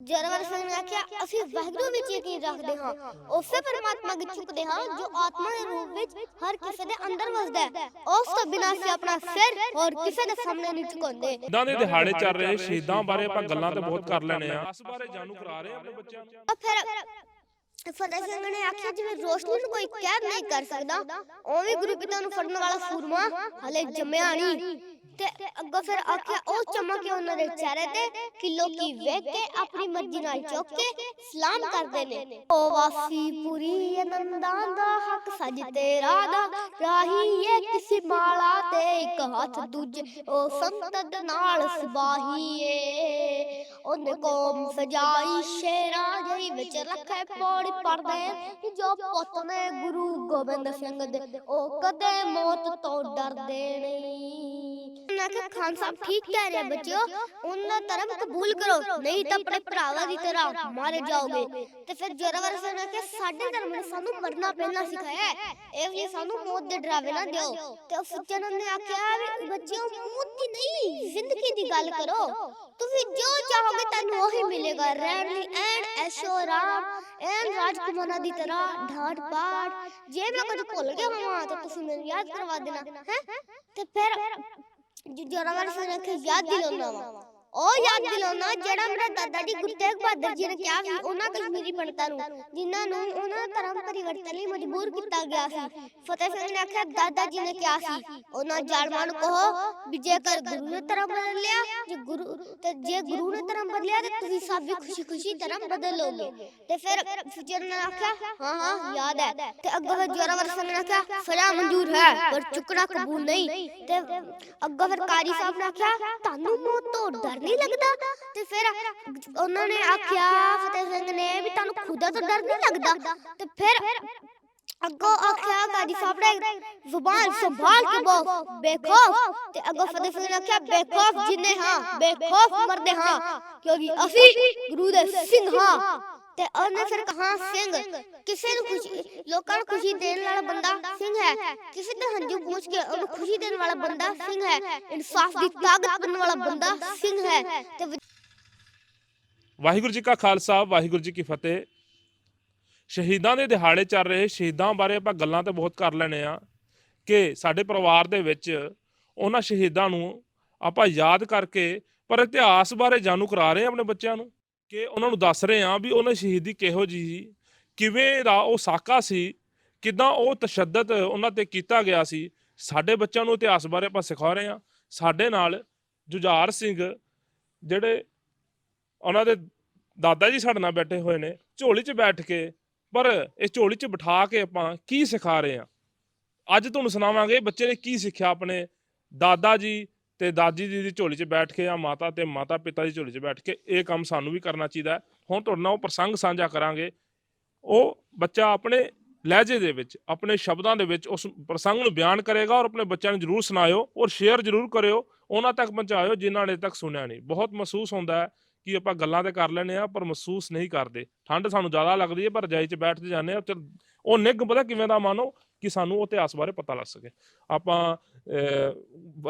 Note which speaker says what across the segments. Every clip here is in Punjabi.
Speaker 1: ਜਰਵਰ ਸਿੰਘ ਨੇ ਆਖਿਆ ਅਸੀਂ ਵਾਹਿਗੁਰੂ ਵਿੱਚ ਯਕੀਨ ਰੱਖਦੇ ਹਾਂ। ਉਸੇ ਪਰਮਾਤਮਾ ਦੀ ਚੁੱਕਦੇ ਹਾਂ ਜੋ ਆਤਮਾ ਦੇ ਰੂਪ ਵਿੱਚ ਹਰ ਕਿਸੇ ਦੇ ਅੰਦਰ ਵਸਦਾ ਹੈ। ਉਸ ਤੋਂ ਬਿਨਾਂ ਅਸੀਂ ਆਪਣਾ ਸਿਰ ਹੋਰ ਕਿਸੇ ਦੇ ਸਾਹਮਣੇ ਨਹੀਂ ਝੁਕਾਉਂਦੇ।
Speaker 2: ਸ਼ਹੀਦਾਂ ਦੇ ਦਿਹਾੜੇ ਚੱਲ ਰਹੇ ਸ਼ਹੀਦਾਂ ਬਾਰੇ ਆਪਾਂ ਗੱਲਾਂ ਤੇ ਬਹੁਤ ਕਰ ਲੈਣੇ ਆ ਇਸ ਬਾਰੇ ਜਾਣੂ ਕਰਾ ਰਹੇ ਆ ਆਪਣੇ ਬੱਚਿਆਂ ਨੂੰ।
Speaker 1: ਤਾਂ ਫਤਿਹ ਸਿੰਘ ਨੇ ਆਖਿਆ ਜਿਵੇਂ ਰੋਸ਼ਨੀ ਨੂੰ ਕੋਈ ਕੈਦ ਨਹੀਂ ਕਰ ਸਕਦਾ ਉਵੇਂ ਗੁਰੂ ਪਿਤਾ ਨੂੰ ਫੜਨ ਵਾਲਾ ਸੂਰਮਾ ਹਲੇ ਜੰਮਿਆ ਨਹੀਂ। ਤੇ ਅੱਗੋਂ ਫਿਰ ਆਖਿਆ ਉਹ ਚਮਕੇ ਉਹਨਾਂ ਦੇ ਚਿਹਰੇ ਤੇ ਕਿ ਲੋਕੀ ਵੇਖ ਕੇ ਆਪਣੀ ਮਰਜ਼ੀ ਨਾਲ ਚੁੱਕ ਕੇ ਸਲਾਮ ਕਰਦੇ ਨੇ। ਉਹ ਵਾਸੀ ਪੂਰੀ ਆਨੰਦਾਂ ਦਾ ਹੱਕ ਸੱਜ ਤੇਰਾ ਦਾ ਰਾਹੀ ਏ ਕਿਸੇ ਮਾਲਾ ਤੇ ਇੱਕ ਹੱਥ ਦੂਜੇ। ਉਹ ਸੰਤਦ ਨਾਲ ਸਬਾਹੀ ਏ। ਉਹਨੇ ਕੋਮ ਸਜਾਈ ਸ਼ੇਰਾਂ ਜਿਹੀ ਵਿੱਚ ਰੱਖੇ ਪੌੜੀ ਪੜਦੇ ਜੋ ਪੁੱਤ ਨੇ ਗੁਰੂ ਗੋਬਿੰਦ ਸਿੰਘ ਦੇ ਉਹ ਕਦੇ ਮੌਤ ਤੋਂ ਡਰਦੇ ਨਹੀਂ। ਕਿ ਖਾਨ ਸਾਹਿਬ ਠੀਕ ਕਹਿ ਰਹੇ ਬੱਚਿਓ। ਉਹਨਾਂ ਧਰਮ ਕਬੂਲ ਕਰੋ। ਨਹੀਂ ਤਾਂ ਆਪਣੇ ਭਰਾਵਾਂ ਦੀ ਤਰ੍ਹਾਂ ਮਾਰੇ ਜਾਓਗੇ। ਤੇ ਫਿਰ ਜੋਰਾਵਰ ਸਿੰਘ ਨੇ ਕਿ ਸਾਡੇ ਧਰਮ ਨੇ ਸਾਨੂੰ ਮਰਨਾ ਪਹਿਲਾਂ ਸਿਖਾਇਆ। ਹੈ। ਇਹ ਵੀ ਸਾਨੂੰ ਮੌਤ ਦੇ ਡਰਾਵੇ ਨਾ ਦਿਓ। ਤੇ ਜਨਮ ਨੇ ਆਖਿਆ ਵੀ ਬੱਚਿਓ ਮੌਤ ਦੀ ਨਹੀਂ ਜ਼ਿੰਦਗੀ ਦੀ ਗੱਲ ਕਰੋ। ਤੁਸੀਂ ਜੋ ਚਾਹੋਗੇ ਤੁਹਾਨੂੰ ਉਹੀ ਮਿਲੇਗਾ। ਰਹਿਣ ਲਈ ਐਨ ਐਸ਼ੋ ਆਰਾਮ ਐਨ ਰਾਜਕੁਮਾਰਾਂ ਦੀ ਤਰ੍ਹਾਂ ਢਾਟ ਪਾਟ ਜੇ ਮੈਂ ਕੁਝ ਭੁੱਲ ਗਿਆ ਹਾਂ ਤਾਂ ਤੁਸੀਂ ਮੈਨੂੰ ਯਾਦ ਕਰਵਾ ਦੇਣਾ ਹੈ ਤੇ ਫਿਰ ਜੋਰਾਵਰ ਸਿੰਘ ਨੇ ਆਖਿਆ ਯਾਦ ਦਿਲਾਉਣਾ ਵਾ ਉਹ ਯਾਦ ਦਿਲਾਉਣਾ ਜਿਹੜਾ ਮੇਰਾ ਦਾਦਾ ਜੀ ਗੁਰੂ ਤੇਗ ਬਹਾਦਰ ਜੀ ਨੇ ਕਿਹਾ ਸੀ, ਉਹਨਾਂ ਕਸ਼ਮੀਰੀ ਪੰਡਤਾਂ ਨੂੰ, ਜਿਨ੍ਹਾਂ ਨੂੰ ਉਹਨਾਂ ਧਰਮ ਪਰਿਵਰਤਨ ਲਈ ਮਜਬੂਰ ਕੀਤਾ ਗਿਆ ਸੀ। ਫਤਿਹ ਸਿੰਘ ਨੇ ਆਖਿਆ, ਦਾਦਾ ਜੀ ਨੇ ਕਿਹਾ ਸੀ, ਉਹਨਾਂ ਜ਼ਾਲਮਾਂ ਨੂੰ ਕਹੋ ਵੀ ਜੇਕਰ ਗੁਰੂ ਨੇ ਧਰਮ ਬਦਲ ਲਿਆ, ਜੇ ਗੁਰੂ ਤੇ ਜੇ ਗੁਰੂ ਨੇ ਧਰਮ ਬਦਲਿਆ ਤੇ ਤੁਸੀਂ ਸਭ ਵੀ ਖੁਸ਼ੀ-ਖੁਸ਼ੀ ਧਰਮ ਬਦਲ ਲੋਗੇ ਤੇ ਫਿਰ ਫਿਜਰ ਨੇ ਆਖਿਆ, ਹਾਂ ਹਾਂ, ਯਾਦ ਹੈ। ਤੇ ਅੱਗੋਂ ਫਿਰ ਜੋਰਾਵਰ ਸਿੰਘ ਨੇ ਆਖਿਆ ਸਜ਼ਾ ਮਨਜ਼ੂਰ ਹੈ, ਪਰ ਚੁੱਕਣਾ ਕਬੂਲ ਨਹੀਂ। ਤੇ ਅੱਗੋਂ ਫਿਰ ਕਾਰੀ ਸਾਹਿਬ ਨੇ ਆਖਿਆ, ਤੁਹਾਨੂੰ ਮੌਤ ਤੋਂ ਡਰ ਨਹੀਂ ਲੱਗਦਾ? ਤੇ ਫਿਰ ਉਹਨਾਂ ਨੇ ਆਖਿਆ, ਫਤਿਹ ਸਿੰਘ ਨੇ ਵੀ ਤੁਹਾਨੂੰ ਖੁਦਾ ਤੋਂ ਡਰ ਨਹੀਂ ਲੱਗਦਾ? ਤੇ ਫਿਰ ਅੱਗੋਂ ਆਖਿਆ ਕਾਜੀ ਸਾਹਿਬ ਨੇ ਜ਼ੁਬਾਨ ਸੰਭਾਲ ਕੇ ਬੋਲ, ਬੇਖੌਫ। ਤੇ ਅੱਗੋਂ ਫਤਿਹ ਸਿੰਘ ਨੇ ਆਖਿਆ, ਬੇਖੌਫ ਜਿੰਨੇ ਹਾਂ, ਬੇਖੌਫ ਮਰਦੇ ਹਾਂ, ਕਿਉਂਕਿ ਅਸੀਂ ਗੁਰੂ ਦੇ ਸਿੰਘ ਹਾਂ। ਤੇ ਉਹਨੇ ਫਿਰ ਕਹਾ ਸਿੰਘ ਕਿਸੇ ਨੂੰ ਖੁਸ਼ੀ ਲੋਕਾਂ ਨੂੰ ਖੁਸ਼ੀ ਦੇਣ ਵਾਲਾ ਬੰਦਾ ਸਿੰਘ ਹੈ। ਕਿਸੇ ਦੇ ਹੰਝੂ ਪੂਛ ਕੇ ਉਹਨੂੰ ਖੁਸ਼ੀ ਦੇਣ ਵਾਲਾ ਬੰਦਾ ਸਿੰਘ ਹੈ। ਇਨਸਾਫ ਦੀ ਤਾਕਤ ਦੇਣ ਵਾਲਾ ਬੰਦਾ ਸਿੰਘ ਹੈ। ਤੇ
Speaker 2: ਵਾਹਿਗੁਰੂ ਜੀ ਕਾ ਖਾਲਸਾ ਵਾਹਿਗੁਰੂ ਜੀ ਕੀ ਫਤਿਹ। ਸ਼ਹੀਦਾਂ ਦੇ ਦਿਹਾੜੇ ਚੱਲ ਰਹੇ ਸ਼ਹੀਦਾਂ ਬਾਰੇ ਆਪਾਂ ਗੱਲਾਂ ਤੇ ਬਹੁਤ ਕਰ ਲੈਣੇ ਆ ਕਿ ਸਾਡੇ ਪਰਿਵਾਰ ਦੇ ਵਿੱਚ ਉਹਨਾਂ ਸ਼ਹੀਦਾਂ ਨੂੰ ਆਪਾਂ ਯਾਦ ਕਰਕੇ ਪਰ ਇਤਿਹਾਸ ਬਾਰੇ ਜਾਣੂ ਕਰਾ ਰਹੇ ਆ ਆਪਣੇ ਬੱਚਿਆਂ ਨੂੰ। ਕਿ ਉਹਨਾਂ ਨੂੰ ਦੱਸ ਰਹੇ ਹਾਂ ਵੀ ਉਹਨਾਂ ਸ਼ਹੀਦੀ ਕਿਹੋ ਜਿਹੀ ਸੀ, ਕਿਵੇਂ ਦਾ ਉਹ ਸਾਕਾ ਸੀ, ਕਿਦਾਂ ਉਹ ਤਸ਼ੱਦਦ ਉਹਨਾਂ ਤੇ ਕੀਤਾ ਗਿਆ ਸੀ। ਸਾਡੇ ਬੱਚਿਆਂ ਨੂੰ ਇਤਿਹਾਸ ਬਾਰੇ ਆਪਾਂ ਸਿਖਾ ਰਹੇ ਹਾਂ। ਸਾਡੇ ਨਾਲ ਜੁਝਾਰ ਸਿੰਘ, ਜਿਹੜੇ ਉਹਨਾਂ ਦੇ ਦਾਦਾ ਜੀ ਸਾਡੇ ਨਾਲ ਬੈਠੇ ਹੋਏ ਨੇ, ਝੋਲੀ 'ਚ ਬੈਠ ਕੇ, ਪਰ ਇਸ ਝੋਲੀ 'ਚ ਬਿਠਾ ਕੇ ਆਪਾਂ ਕੀ ਸਿਖਾ ਰਹੇ ਹਾਂ? ਅੱਜ ਤੁਹਾਨੂੰ ਸੁਣਾਵਾਂਗੇ ਬੱਚੇ ਨੇ ਕੀ ਸਿੱਖਿਆ ਆਪਣੇ ਦਾਦਾ ਜੀ ਤੇ ਦਾਦੀ ਜੀ ਦੀ ਝੋਲੀ 'ਚ ਬੈਠ ਕੇ ਜਾਂ ਮਾਤਾ ਤੇ ਮਾਤਾ ਪਿਤਾ ਦੀ ਝੋਲੀ 'ਚ ਬੈਠ ਕੇ ਇਹ ਕੰਮ ਸਾਨੂੰ ਵੀ ਕਰਨਾ ਚਾਹੀਦਾ ਹੈ। ਹੁਣ ਤੁਹਾਡੇ ਨਾਲ ਉਹ ਪ੍ਰਸੰਗ ਸਾਂਝਾ ਕਰਾਂਗੇ। ਉਹ ਬੱਚਾ ਆਪਣੇ ਲਹਿਜੇ ਦੇ ਵਿੱਚ, ਆਪਣੇ ਸ਼ਬਦਾਂ ਦੇ ਵਿੱਚ ਉਸ ਪ੍ਰਸੰਗ ਨੂੰ ਬਿਆਨ ਕਰੇਗਾ ਔਰ ਆਪਣੇ ਬੱਚਿਆਂ ਨੂੰ ਜਰੂਰ ਸੁਣਾਇਓ ਔਰ ਸ਼ੇਅਰ ਜਰੂਰ ਕਰਿਓ। ਉਹਨਾਂ ਤੱਕ ਪਹੁੰਚਾਇਓ ਜਿਨ੍ਹਾਂ ਨੇ ਤੱਕ ਸੁਣਿਆ ਨਹੀਂ। ਬਹੁਤ ਮਹਿਸੂਸ ਹੁੰਦਾ ਹੈ ਕਿ ਆਪਾਂ ਗੱਲਾਂ ਤੇ ਕਰ ਲੈਨੇ ਆ ਪਰ ਮਹਿਸੂਸ ਨਹੀਂ ਕਰਦੇ। ਠੰਡ ਸਾਨੂੰ ਜ਼ਿਆਦਾ ਲੱਗਦੀ ਹੈ ਪਰ ਰਜਾਈ 'ਚ ਬੈਠ ਜਾਂਦੇ ਆ ਤੇ ਉਹ ਨਿੱਘ ਪਤਾ ਕਿਵੇਂ ਦਾ ਮਾਨੋ ਕਿ ਸਾਨੂੰ ਉਹ ਇਤਿਹਾਸ ਬਾਰੇ ਪਤਾ ਲੱਗ ਸਕੇ। ਆਪਾਂ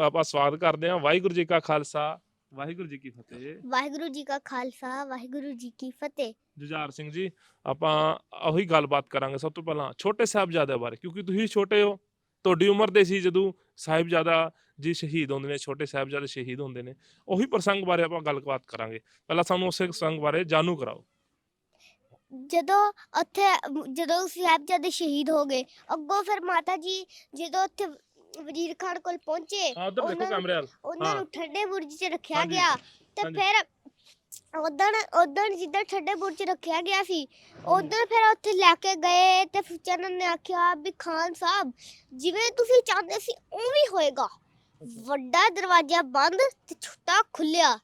Speaker 2: ਆਪਾਂ ਸਵਾਗਤ ਕਰਦੇ ਹਾਂ ਵਾਹਿਗੁਰੂ ਜੀ ਕਾ ਖਾਲਸਾ। ਵਾਹਿਗੁਰੂ ਜੀ ਕੀ ਫਤਿਹ।
Speaker 1: ਵਾਹਿਗੁਰੂ ਜੀ ਕਾ ਖਾਲਸਾ ਵਾਹਿਗੁਰੂ ਜੀ ਕੀ ਫਤਿਹ।
Speaker 2: ਜੁਝਾਰ ਸਿੰਘ ਜੀ ਆਪਾਂ ਉਹੀ ਗੱਲਬਾਤ ਕਰਾਂਗੇ ਸਭ ਤੋਂ ਪਹਿਲਾਂ ਛੋਟੇ ਸਾਹਿਬਜ਼ਾਦੇ ਬਾਰੇ ਕਿਉਂਕਿ ਤੁਸੀਂ ਛੋਟੇ ਹੋ। ਤੁਹਾਡੀ ਉਮਰ ਦੇ ਸੀ ਜਦੋਂ ਸਾਹਿਬਜ਼ਾਦਾ ਜੀ ਸ਼ਹੀਦ ਹੁੰਦੇ ਨੇ ਛੋਟੇ ਸਾਹਿਬਜ਼ਾਦੇ ਸ਼ਹੀਦ ਹੁੰਦੇ ਨੇ। ਉਹੀ ਪ੍ਰਸੰਗ ਬਾਰੇ ਆਪਾਂ ਗੱਲਬਾਤ ਕਰਾਂਗੇ। ਪਹਿਲਾਂ ਸਾਨੂੰ ਉਸੇ ਪ੍ਰਸੰਗ ਬਾਰੇ ਜਾਣੂ ਕਰਾਓ।
Speaker 1: ਜਦੋਂ ਉੱਥੇ ਜਦੋਂ ਸਾਹਿਬਜ਼ਾਦੇ ਸ਼ਹੀਦ ਹੋ ਗਏ ਅੱਗੋਂ ਫਿਰ ਮਾਤਾ ਜੀ ਜਦੋਂ ਉੱਥੇ ਵਜ਼ੀਰ ਖਾਨ ਕੋਲ ਪਹੁੰਚੇ
Speaker 2: ਹਾਂ ਉਧਰ ਦੇਖੋ
Speaker 1: ਉਹਨਾਂ-
Speaker 2: ਕੈਮਰੇ ਵੱਲ।
Speaker 1: ਉਹਨਾਂ
Speaker 2: ਹਾਂ।
Speaker 1: ਨੂੰ ਠੰਡੇ ਬੁਰਜ 'ਚ ਰੱਖਿਆ ਗਿਆ। ਤੇ। ਫਿਰ ਉਦੋਂ ਉਦੋਂ ਜਿੱਦਾਂ ਠੰਡੇ ਬੁਰਜ 'ਚ ਰੱਖਿਆ ਗਿਆ ਸੀ ਉਦੋਂ ਫਿਰ ਉੱਥੇ ਲੈ ਕੇ ਗਏ ਤੇ ਚੰਨ ਨੇ ਆਖਿਆ ਵੀ ਖਾਨ ਸਾਹਿਬ ਜਿਵੇਂ ਤੁਸੀਂ ਚਾਹੁੰਦੇ ਸੀ ਉਵੇਂ ਹੋਏਗਾ। ਵੱਡਾ ਦਰਵਾਜ਼ਾ ਬੰਦ ਤੇ ਛੋਟਾ ਖੁੱਲਿਆ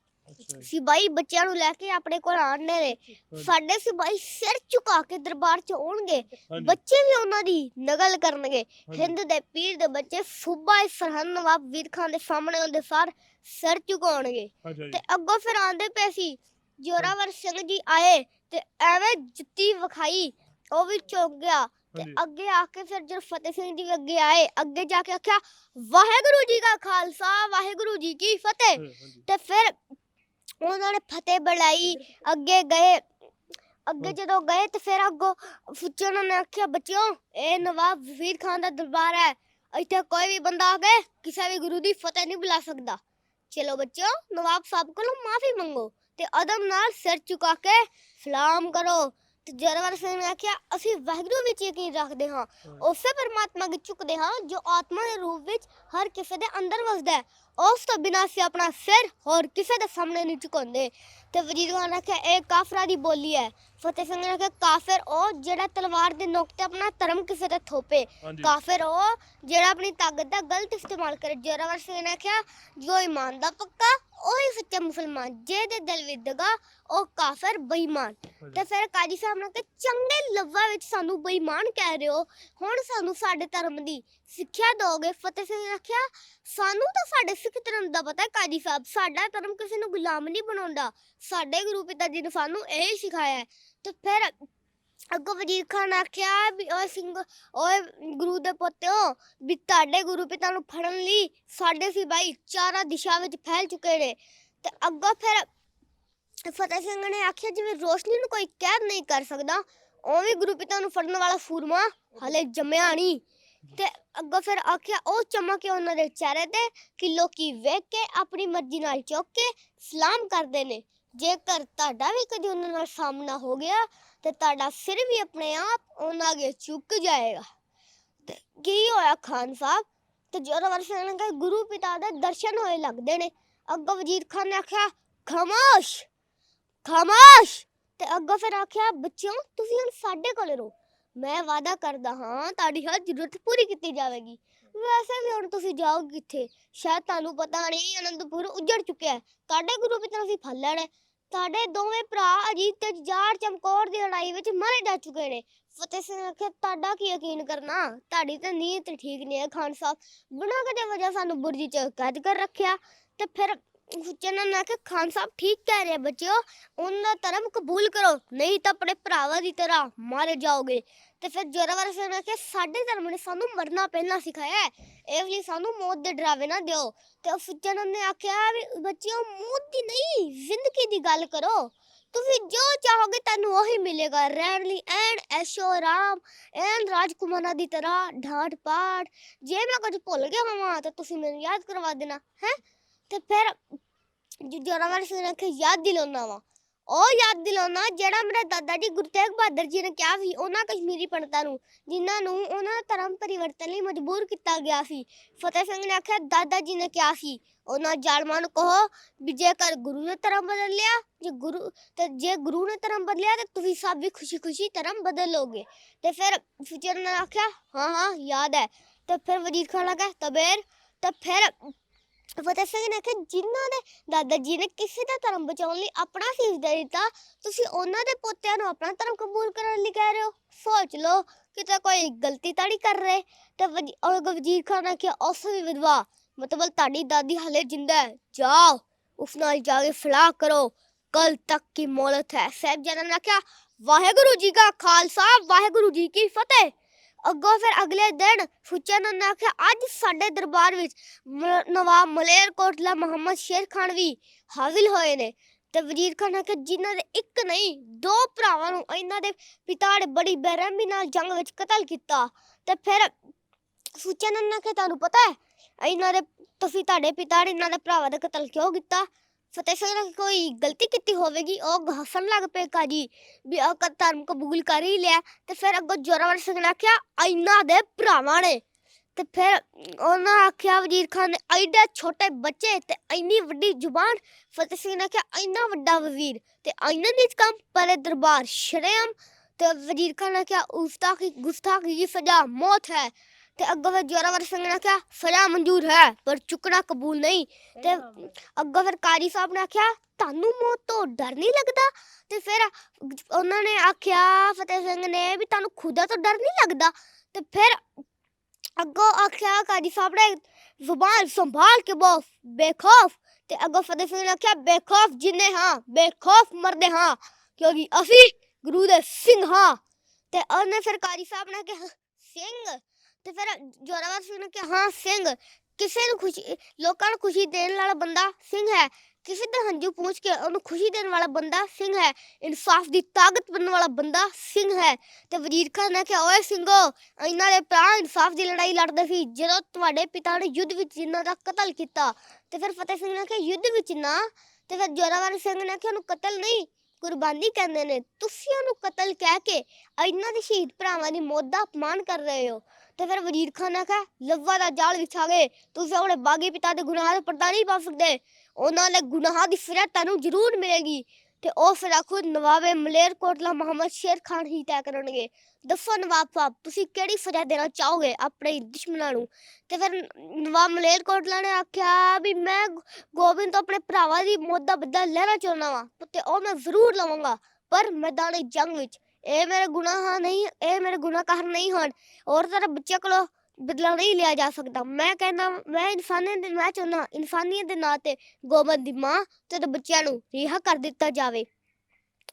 Speaker 1: ਸਿਪਾਹੀ ਬੱਚਿਆਂ ਨੂੰ ਲੈ ਕੇ ਆਪਣੇ ਕੋਲ ਆਣਨੇ ਨੇ। ਸਾਡੇ ਸਿਪਾਹੀ ਸਿਰ ਝੁਕਾ ਕੇ ਦਰਬਾਰ 'ਚ ਆਉਣਗੇ। ਬੱਚੇ ਵੀ ਉਹਨਾਂ ਦੀ ਨਕਲ ਕਰਨਗੇ। ਹਿੰਦ ਦੇ ਪੀਰ ਦੇ ਬੱਚੇ ਸੂਬਾ ਸਰਹੰਦ ਨਵਾਬ ਵੀਰ ਖਾਨ ਦੇ ਸਾਹਮਣੇ ਉਹਦੇ ਸਾਰ ਸਿਰ ਝੁਕਾਉਣਗੇ। ਤੇ ਅੱਗੋਂ ਫਿਰ ਆਂਦੇ ਪਏ ਸੀ। ਜੋਰਾਵਰ ਸਿੰਘ ਜੀ ਆਏ ਤੇ ਐਵੇਂ ਜੁੱਤੀ ਵਿਖਾਈ ਉਹ ਵੀ ਚੁੱਕ ਗਿਆ। ਤੇ। ਅੱਗੇ ਆ ਕੇ ਫਿਰ ਜਦ ਫਤਿਹ ਸਿੰਘ ਜੀ ਅੱਗੇ ਆਏ ਅੱਗੇ ਜਾ ਕੇ ਆਖਿਆ ਵਾਹਿਗੁਰੂ ਜੀ ਕਾ ਖਾਲਸਾ ਵਾਹਿਗੁਰੂ ਜੀ ਕੀ ਫਤਿਹ। ਤੇ ਫਿਰ ਉਹਨਾਂ ਨੇ ਫਤਿਹ ਬੁਲਾਈ ਅੱਗੇ ਗਏ ਅੱਗੇ ਜਦੋਂ ਗਏ ਤੇ ਫਿਰ ਅੱਗੋਂ ਫੁੱਚੇ ਉਹਨਾਂ ਨੇ ਆਖਿਆ ਬੱਚਿਓ ਇਹ ਨਵਾਬ ਵਜ਼ੀਰ ਖਾਨ ਦਾ ਦਰਬਾਰ ਹੈ ਇੱਥੇ ਕੋਈ ਵੀ ਬੰਦਾ ਆ ਕੇ ਕਿਸੇ ਵੀ ਗੁਰੂ ਦੀ ਫਤਿਹ ਨਹੀਂ ਬੁਲਾ ਸਕਦਾ। ਚਲੋ ਬੱਚਿਓ ਨਵਾਬ ਸਾਹਿਬ ਕੋਲੋਂ ਮਾਫੀ ਮੰਗੋ ਤੇ ਅਦਬ ਨਾਲ ਸਿਰ ਝੁਕਾ ਕੇ ਸਲਾਮ ਕਰੋ। ਤੇ ਜਰਵਰ ਸਿੰਘ ਨੇ ਆਖਿਆ ਅਸੀਂ ਵਾਹਿਗੁਰੂ ਵਿੱਚ ਯਕੀਨ ਰੱਖਦੇ ਹਾਂ। ਉਸੇ ਪਰਮਾਤਮਾ ਕੀ ਝੁਕਦੇ ਹਾਂ ਜੋ ਆਤਮਾ ਦੇ ਰੂਪ ਵਿੱਚ ਹਰ ਕਿਸੇ ਦੇ ਅੰਦਰ ਵਸਦਾ ਹੈ। ਉਸ ਤੋਂ ਬਿਨਾਂ ਅਸੀਂ ਆਪਣਾ ਸਿਰ ਹੋਰ ਕਿਸੇ ਦੇ ਸਾਹਮਣੇ ਨਹੀਂ ਝੁਕਾਉਂਦੇ। ਤੇ ਵਜ਼ੀਰ ਖਾਨ ਨੇ ਆਖਿਆ ਇਹ ਕਾਫਰਾਂ ਦੀ ਬੋਲੀ ਹੈ। ਫਤਿਹ ਸਿੰਘ ਨੇ ਆਖਿਆ ਕਾਫਰ ਉਹ ਜਿਹੜਾ ਤਲਵਾਰ ਦੇ ਨੋਕ ਤੇ ਆਪਣਾ ਧਰਮ ਕਿਸੇ ਤੇ ਥੋਪੇ।
Speaker 2: ਹਾਂਜੀ।
Speaker 1: ਕਾਫਰ ਉਹ ਜਿਹੜਾ ਆਪਣੀ ਤਾਕਤ ਦਾ ਗਲਤ ਇਸਤੇਮਾਲ ਕਰੇ। ਜੋਰਾਵਰ ਸਿੰਘ ਨੇ ਆਖਿਆ ਜੋ ਇਮਾਨ ਦਾ ਪੱਕਾ ਉਹ ਹੀ ਸੱਚਾ ਮੁਸਲਮਾਨ। ਜੇ ਦੇ ਦਿਲ ਵਿੱਚ ਦਗਾ ਉਹ ਕਾਫਰ ਬੇਈਮਾਨ। ਤੇ ਫਿਰ ਕਾਜੀ ਸਾਹਿਬ ਨੇ ਕਿ ਚੰਗੇ ਲਫ਼ਜ਼ਾਂ ਵਿੱਚ ਸਾਨੂੰ ਬੇਈਮਾਨ ਕਹਿ ਰਹੇ ਹੋ। ਹੁਣ ਸਾਨੂੰ ਸਾਡੇ ਧਰਮ ਦੀ ਸਿੱਖਿਆ ਦੋਗੇ, ਫਤਿਹ ਸਿੰਘ ਨੇ ਆਖਿਆ, ਸਾਨੂੰ ਤਾਂ ਸਾਡੇ ਸਿੱਖ ਧਰਮ ਦਾ ਪਤਾ ਹੈ, ਕਾਜੀ ਸਾਹਿਬ, ਸਾਡਾ ਧਰਮ ਕਿਸੇ ਨੂੰ ਗੁਲਾਮ ਨਹੀਂ ਬਣਾਉਂਦਾ। ਸਾਡੇ ਗੁਰੂ ਪਿਤਾ ਜੀ ਨੇ ਸਾਨੂੰ ਇਹ ਸਿਖਾਇਆ ਹੈ। ਤੇ ਫਿਰ ਅੱਗੋਂ ਵਜ਼ੀਰ ਖਾਨ ਆਖਿਆ ਵੀ, ਓਏ ਸਿੰਘ, ਓਏ ਗੁਰੂ ਦੇ ਪੁੱਤਿਓ, ਵੀ ਤੁਹਾਡੇ ਗੁਰੂ ਪਿਤਾ ਨੂੰ ਫੜਨ ਲਈ ਸਾਡੇ ਸਿਪਾਹੀ ਚਾਰਾਂ ਦਿਸ਼ਾ ਵਿੱਚ ਫੈਲ ਚੁੱਕੇ ਨੇ। ਤੇ ਅੱਗੋਂ ਫਿਰ ਫਤਿਹ ਸਿੰਘ ਨੇ ਆਖਿਆ, ਜਿਵੇਂ ਰੋਸ਼ਨੀ ਨੂੰ ਕੋਈ ਕੈਦ ਨਹੀਂ ਕਰ ਸਕਦਾ, ਉਵੇਂ ਗੁਰੂ ਪਿਤਾ ਨੂੰ ਫੜਨ ਵਾਲਾ ਫੂਰਮਾ ਹਲੇ ਜੰਮਿਆ ਨਹੀਂ। ਤੇ ਅੱਗੋਂ ਫਿਰ ਆਖਿਆ, ਉਹ ਚਮਕ ਉਹਨਾਂ ਦੇ ਚਿਹਰੇ ਤੇ ਕਿ ਲੋਕੀ ਵੇਖ ਕੇ ਆਪਣੀ ਮਰਜ਼ੀ ਨਾਲ ਚੁੱਕ ਕੇ ਸਲਾਮ ਕਰਦੇ ਨੇ। ਜੇਕਰ ਤੁਹਾਡਾ ਵੀ ਕਦੀ ਉਹਨਾਂ ਨਾਲ ਸਾਹਮਣਾ ਹੋ ਗਿਆ, ਤੇ ਤੁਹਾਡਾ ਸਿਰ ਵੀ ਆਪਣੇ ਆਪ ਉਹਨਾਂ ਅੱਗੇ ਝੁਕ ਜਾਏਗਾ। ਤੇ ਕੀ ਹੋਇਆ ਖਾਨ ਸਾਹਿਬ? ਤੇ ਜਦੋਂ ਵਰਸੇ ਨੇ ਕਿਹਾ ਗੁਰੂ ਪਿਤਾ ਦੇ ਦਰਸ਼ਨ ਹੋਏ ਲੱਗਦੇ ਨੇ, ਅੱਗੋਂ ਵਜ਼ੀਰ ਖਾਨ ਨੇ ਆਖਿਆ, ਖਾਮੋਸ਼! ਖਾਮੋਸ਼! ਤੇ ਅੱਗੋਂ ਫਿਰ ਆਖਿਆ, ਬੱਚਿਓ, ਤੁਸੀਂ ਹੁਣ ਸਾਡੇ ਕੋਲ ਰਹੋ। ਮੈਂ ਵਾਅਦਾ ਕਰਦਾ ਹਾਂ, ਤੁਹਾਡੀ ਹਰ ਜ਼ਰੂਰਤ ਪੂਰੀ ਕੀਤੀ ਜਾਵੇਗੀ। ਵੈਸੇ ਵੀ ਹੁਣ ਤੁਸੀਂ ਜਾਓ ਕਿੱਥੇ? ਸ਼ਾਇਦ ਤੁਹਾਨੂੰ ਪਤਾ ਨਹੀਂ, ਅਨੰਦਪੁਰ ਉੱਜੜ ਚੁੱਕਿਆ ਹੈ। ਤੁਹਾਡੇ ਗੁਰੂ ਪਿਤਾ ਅਸੀਂ ਫਲ ਲੈਣਾ ਤੁਹਾਡੇ ਦੋਵੇਂ ਭਰਾ ਅਜੀਤ ਤੇ ਜਾਰ ਚਮਕੌਰ ਦੀ ਲੜਾਈ ਵਿੱਚ ਮਾਰੇ ਜਾ ਚੁੱਕੇ ਨੇ। ਫਤਿਹ ਸਿੰਘ ਨੇ ਆਖਿਆ, ਤੁਹਾਡਾ ਕੀ ਯਕੀਨ ਕਰਨਾ? ਤੁਹਾਡੀ ਤਾਂ ਨੀਅਤ ਠੀਕ ਨਹੀਂ ਹੈ, ਖਾਨ ਸਾਹਿਬ। ਬਿਨਾਂ ਕਦੇ ਵਜ੍ਹਾ ਸਾਨੂੰ ਬੁਰਜੀ ਚ ਕੈਦ ਕਰ ਰੱਖਿਆ ਤੇ ਫਿਰ ਚੰਨ ਨੇ ਆਖਿਆ ਖਾਨ ਸਾਹਿਬ ਠੀਕ ਕਹਿ ਰਹੇ ਬੱਚਿਓ ਉਹਨਾਂ ਦਾ ਧਰਮ ਕਬੂਲ ਕਰੋ ਨਹੀਂ ਤਾਂ ਆਪਣੇ ਭਰਾਵਾਂ ਦੀ ਤਰ੍ਹਾਂ ਮਾਰੇ ਜਾਓਗੇ ਤੇ ਫਿਰ ਜੋਰਾਵਰ ਸਿੰਘ ਨੇ ਆਖਿਆ ਸਾਡੇ ਧਰਮ ਨੇ ਸਾਨੂੰ ਮਰਨਾ ਪਹਿਲਾਂ ਸਿਖਾਇਆ ਹੈ ਇਹ ਲਈ ਸਾਨੂੰ ਮੌਤ ਦੇ ਡਰਾਵੇ ਨਾ ਦਿਓ ਤੇ ਉਹ ਨੇ ਆਖਿਆ ਵੀ ਬੱਚਿਓ ਮੌਤ ਦੀ ਨਹੀਂ ਜ਼ਿੰਦਗੀ ਦੀ ਗੱਲ ਕਰੋ ਤੁਸੀਂ ਜੋ ਚਾਹੋਗੇ ਤੁਹਾਨੂੰ ਉਹੀ ਮਿਲੇਗਾ ਰਹਿਣ ਲਈ ਐਨ ਐਸ਼ੋ ਆਰਾਮ ਐਨ ਰਾਜਕੁਮਾਰਾਂ ਦੀ ਤਰ੍ਹਾਂ ਢਾਟ ਪਾਟ ਜੇ ਮੈਂ ਕੁਝ ਭੁੱਲ ਗਿਆ ਹਾਂ ਤਾਂ ਤੁਸੀਂ ਮੈਨੂੰ ਯਾਦ ਕਰਵਾ ਦੇਣਾ ਹੈ ਫਿਰ ਜੋਰਾਵਰ ਸਿੰਘ ਨੇ ਆਖਿਆ ਯਾਦ ਦਿਲਾਉਣਾ ਵਾ। ਉਹ ਯਾਦ ਦਿਲਾਉਣਾ ਜਿਹੜਾ ਮੇਰੇ ਦਾਦਾ ਜੀ ਗੁਰੂ ਤੇਗ ਬਹਾਦਰ ਜੀ ਨੇ ਕਿਹਾ ਸੀ, ਉਹਨਾਂ ਕਸ਼ਮੀਰੀ ਪੰਡਤਾਂ ਨੂੰ, ਜਿਨ੍ਹਾਂ ਨੂੰ ਉਹਨਾਂ ਦਾ ਧਰਮ ਪਰਿਵਰਤਨ ਲਈ ਮਜਬੂਰ ਕੀਤਾ ਗਿਆ ਸੀ। ਫਤਿਹ ਸਿੰਘ ਨੇ ਆਖਿਆ, ਦਾਦਾ ਜੀ ਨੇ ਕਿਹਾ ਸੀ, ਉਹਨਾਂ ਜ਼ਾਲਮਾਂ ਨੂੰ ਕਹੋ ਵੀ ਜੇਕਰ ਗੁਰੂ ਨੇ ਧਰਮ ਬਦਲ ਲਿਆ ਜੇ ਗੁਰੂ ਤੇ ਜੇ ਗੁਰੂ ਨੇ ਧਰਮ ਬਦਲਿਆ, ਤਾਂ ਤੁਸੀਂ ਸਭ ਵੀ ਖੁਸ਼ੀ-ਖੁਸ਼ੀ ਧਰਮ ਬਦਲ ਲੋਗੇ ਤੇ ਫਿਰ ਫਿਚਰ ਨੇ ਆਖਿਆ, ਹਾਂ ਹਾਂ, ਯਾਦ ਹੈ। ਤੇ ਫਿਰ ਵਜ਼ੀਰ ਖਾਨ ਲਗਾ ਤਬੇਰ। ਤੇ ਫਿਰ ਫਤਿਹ ਸਿੰਘ ਨੇ ਕਿਹਾ ਜਿਨ੍ਹਾਂ ਦੇ ਦਾਦਾ ਜੀ ਨੇ ਕਿਸੇ ਦਾ ਧਰਮ ਬਚਾਉਣ ਲਈ ਆਪਣਾ ਸੀਸ ਦੇ ਦਿੱਤਾ, ਤੁਸੀਂ ਉਹਨਾਂ ਦੇ ਪੋਤਿਆਂ ਨੂੰ ਆਪਣਾ ਧਰਮ ਕਬੂਲ ਕਰਨ ਲਈ ਕਹਿ ਰਹੇ ਹੋ? ਸੋਚ ਲਓ, ਕਿਤੇ ਕੋਈ ਗਲਤੀ ਤਾਂ ਨਹੀਂ ਕਰ ਰਹੇ? ਤੇ ਔਰ ਵਜ਼ੀਰ ਖਾਨ ਨੇ ਕਿਹਾ, ਉਸ ਵੀ ਵਿਧਵਾ, ਮਤਲਬ ਤੁਹਾਡੀ ਦਾਦੀ ਹਲੇ ਜਿੰਦਾ ਹੈ। ਜਾਓ, ਉਸ ਨਾਲ ਜਾ ਕੇ ਫਲਾਹ ਕਰੋ। ਕੱਲ ਤੱਕ ਕੀ ਮੌਲਤ ਹੈ? ਸਾਹਿਬ ਨੇ ਕਿਹਾ ਵਾਹਿਗੁਰੂ ਜੀ ਕਾ ਖਾਲਸਾ, ਵਾਹਿਗੁਰੂ ਜੀ ਕੀ ਫਤਿਹ! ਅੱਗੋਂ ਫਿਰ ਅਗਲੇ ਦਿਨ ਫੁੱਚਾ ਨੇ ਆਖਿਆ, ਅੱਜ ਸਾਡੇ ਦਰਬਾਰ ਵਿੱਚ ਮ- ਨਵਾਬ ਮਲੇਰ ਕੋਟਲਾ ਮੁਹੰਮਦ ਸ਼ੇਰ ਖਾਨ ਵੀ ਹਾਜ਼ਰ ਹੋਏ ਨੇ। ਤੇ ਵਜ਼ੀਰ ਖਾਨ ਨੇ ਕਿਹਾ ਜਿਨ੍ਹਾਂ ਦੇ ਇੱਕ ਨਹੀਂ, ਦੋ ਭਰਾਵਾਂ ਨੂੰ ਇਹਨਾਂ ਦੇ ਪਿਤਾ ਨੇ ਬੜੀ ਬੇਰਹਿਮੀ ਨਾਲ ਜੰਗ ਵਿੱਚ ਕਤਲ ਕੀਤਾ। ਤੇ ਫਿਰ ਫੁੱਚਾ ਨੇ ਆਖਿਆ, ਤੁਹਾਨੂੰ ਪਤਾ ਹੈ, ਇਹਨਾਂ ਦੇ ਤੁਸੀਂ ਤੁਹਾਡੇ ਪਿਤਾ ਨੇ ਇਹਨਾਂ ਦੇ ਭਰਾਵਾਂ ਦਾ ਕਤਲ ਕਿਉਂ ਕੀਤਾ? ਫਤਿਹ ਸਿੰਘ ਨੇ ਕੋਈ ਗਲਤੀ ਕੀਤੀ ਹੋਵੇਗੀ? ਉਹ ਹੱਸਣ ਲੱਗ ਪਏ ਕਾਜੀ, ਵੀ ਉਹ ਕ- ਧਰਮ ਕਬੂਲ ਕਰ ਹੀ ਲਿਆ। ਤੇ ਫਿਰ ਅੱਗੋਂ ਜੋਰਾਵਰ ਸਿੰਘ ਨੇ ਆਖਿਆ ਇਹਨਾਂ ਦੇ ਭਰਾਵਾਂ ਨੇ। ਤੇ ਫਿਰ ਉਹਨਾਂ ਆਖਿਆ, ਵਜ਼ੀਰ ਖਾਨ ਨੇ, ਐਡੇ ਛੋਟੇ ਬੱਚੇ ਤੇ ਇੰਨੀ ਵੱਡੀ ਜ਼ੁਬਾਨ। ਫਤਿਹ ਸਿੰਘ ਨੇ ਆਖਿਆ, ਇੰਨਾ ਵੱਡਾ ਵਜ਼ੀਰ ਤੇ ਇੰਨਾ ਨੀਚ ਕੰਮ, ਪਰੇ ਦਰਬਾਰ ਸ਼ਰਮ ਤੇ ਵਜ਼ੀਰ ਖਾਨ ਨੇ ਆਖਿਆ ਉਸਤਾਖੀ ਗੁਸਤਾਖੀ ਦੀ ਸਜ਼ਾ, ਮੌਤ ਹੈ? ਤੇ ਅੱਗੋਂ ਫਿਰ ਜੋਰਾਵਰ ਸਿੰਘ ਨੇ ਆਖਿਆ ਸਜ਼ਾ ਮਨਜ਼ੂਰ ਹੈ ਪਰ ਚੁੱਕਣਾ ਕਬੂਲ ਨਹੀਂ। ਤੇ ਅੱਗੋਂ ਫਿਰ ਕਾਰੀ ਸਾਹਿਬ ਨੇ ਆਖਿਆ ਤੁਹਾਨੂੰ ਮੌਤ ਤੋਂ ਡਰ ਨਹੀਂ ਲੱਗਦਾ? ਤੇ ਫਿਰ ਉਹਨਾਂ ਨੇ ਆਖਿਆ ਫਤਿਹ ਸਿੰਘ ਨੇ ਵੀ ਤੁਹਾਨੂੰ ਖੁਦਾ ਤੋਂ ਡਰ ਨਹੀਂ ਲੱਗਦਾ? ਤੇ ਫਿਰ ਅੱਗੋਂ ਆਖਿਆ ਕਾਜੀ ਸਾਹਿਬ ਨੇ ਜ਼ੁਬਾਨ ਸੰਭਾਲ ਕੇ ਬੋਲ ਬੇਖੌਫ। ਤੇ ਅੱਗੋਂ ਫਤਿਹ ਸਿੰਘ ਨੇ ਆਖਿਆ ਬੇਖੌਫ ਜਿੰਨੇ ਹਾਂ ਬੇਖੌਫ ਮਰਦੇ ਹਾਂ ਕਿਉਂਕਿ ਅਸੀਂ ਗੁਰੂ ਦੇ ਸਿੰਘ ਹਾਂ। ਤੇ ਉਹਨੇ ਫਿਰ ਕਾਜੀ ਸਾਹਿਬ ਨੇ ਕਿਹਾ ਸਿੰਘ ਤੇ ਫਿਰ ਜੋਰਾਵਰ ਸਿੰਘ ਨੇ ਕਿਹਾ, ਹਾਂ, ਸਿੰਘ, ਕਿਸੇ ਨੂੰ ਖੁਸ਼ੀ, ਲੋਕਾਂ ਨੂੰ ਖੁਸ਼ੀ ਦੇਣ ਵਾਲਾ ਬੰਦਾ ਸਿੰਘ ਹੈ। ਕਿਸੇ ਦੇ ਹੰਝੂ ਪੂੰਝ ਕੇ ਉਹਨੂੰ ਖੁਸ਼ੀ ਦੇਣ ਵਾਲਾ ਬੰਦਾ ਸਿੰਘ ਹੈ। ਇਨਸਾਫ ਦੀ ਤਾਕਤ ਬਣਨ ਵਾਲਾ ਬੰਦਾ ਸਿੰਘ ਹੈ। ਤੇ ਵਜ਼ੀਰ ਖਾਨ ਨੇ ਕਿਹਾ, ਓਏ ਸਿੰਘੋ, ਇਹਨਾਂ ਦੇ ਭਰਾ ਇਨਸਾਫ ਦੀ ਲੜਾਈ ਲੜਦੇ ਸੀ, ਜਦੋਂ ਤੁਹਾਡੇ ਪਿਤਾ ਨੇ ਯੁੱਧ ਵਿੱਚ ਜਿਨ੍ਹਾਂ ਦਾ ਕਤਲ ਕੀਤਾ। ਤੇ ਫਿਰ ਫਤਿਹ ਸਿੰਘ ਨੇ ਕਿਹਾ, ਯੁੱਧ ਵਿੱਚ ਨਾ? ਤੇ ਫਿਰ ਜੋਰਾਵਰ ਸਿੰਘ ਨੇ ਕਿਹਾ, ਉਹਨੂੰ ਕਤਲ ਨਹੀਂ, ਕੁਰਬਾਨੀ ਕਹਿੰਦੇ ਨੇ। ਤੁਸੀਂ ਉਹਨੂੰ ਕਤਲ ਕਹਿ ਕੇ ਇਹਨਾਂ ਦੇ ਸ਼ਹੀਦ ਭਰਾਵਾਂ ਦੀ ਮੌਤ ਦਾ ਅਪਮਾਨ ਕਰ ਰਹੇ ਹੋ। ਤੇ ਫਿਰ ਵਜ਼ੀਰ ਖਾਨ ਨੇ ਕਿਹਾ ਲੱਵਾ ਦਾ ਜਾਲ ਵਿਛਾ ਗਏ ਤੁਸੀਂ ਆਪਣੇ ਬਾਗੀ ਪਿਤਾ ਦੇ ਗੁਨਾਹ ਦਾ ਪਰਦਾ ਨਹੀਂ ਪਾ ਸਕਦੇ। ਉਹਨਾਂ ਦੇ ਗੁਨਾਹਾਂ ਦੀ ਸਜ਼ਾ ਤੁਹਾਨੂੰ ਜ਼ਰੂਰ ਮਿਲੇਗੀ। ਤੇ ਉਹ ਫਿਰ ਖੁਦ ਨਵਾਬੇ ਮਲੇਰਕੋਟਲਾ ਮੁਹੰਮਦ ਸ਼ੇਰ ਖਾਨ ਹੀ ਤੈਅ ਕਰਨਗੇ। ਦੱਸੋ ਨਵਾਬ ਸਾਹਿਬ, ਤੁਸੀਂ ਕਿਹੜੀ ਸਜ਼ਾ ਦੇਣਾ ਚਾਹੋਗੇ ਆਪਣੇ ਦੁਸ਼ਮਣਾਂ ਨੂੰ? ਤੇ ਫਿਰ ਨਵਾਬ ਮਲੇਰਕੋਟਲਾ ਨੇ ਆਖਿਆ ਵੀ, ਮੈਂ ਗੋਬਿੰਦ ਤੋਂ ਆਪਣੇ ਭਰਾਵਾਂ ਦੀ ਮੌਤ ਦਾ ਬਦਲਾ ਲੈਣਾ ਚਾਹੁੰਦਾ ਵਾਂ, ਤੇ ਉਹ ਮੈਂ ਜ਼ਰੂਰ ਲਵਾਂਗਾ, ਪਰ ਮੈਦਾਨੀ ਜੰਗ ਵਿੱਚ ਇਹ ਮੇਰੇ ਗੁਨਾਹ ਨਹੀਂ, ਇਹ ਮੇਰੇ ਗੁਨਾਹਕਾਰ ਨਹੀਂ ਹਨ। ਔਰ ਤੇਰੇ ਬੱਚੇ ਕੋਲੋਂ ਬਦਲਾ ਨਹੀਂ ਲਿਆ ਜਾ ਸਕਦਾ। ਮੈਂ ਕਹਿੰਦਾ, ਮੈਂ ਇਨਸਾਨੀਅਤ ਦੇ ਮੈਂ ਚਾਹੁੰਦਾ ਇਨਸਾਨੀਅਤ ਦੇ ਨਾਂ ਤੇ ਗੋਬਿੰਦ ਦੀ ਮਾਂ ਤੇ ਬੱਚਿਆਂ ਨੂੰ ਰਿਹਾ ਕਰ ਦਿੱਤਾ ਜਾਵੇ।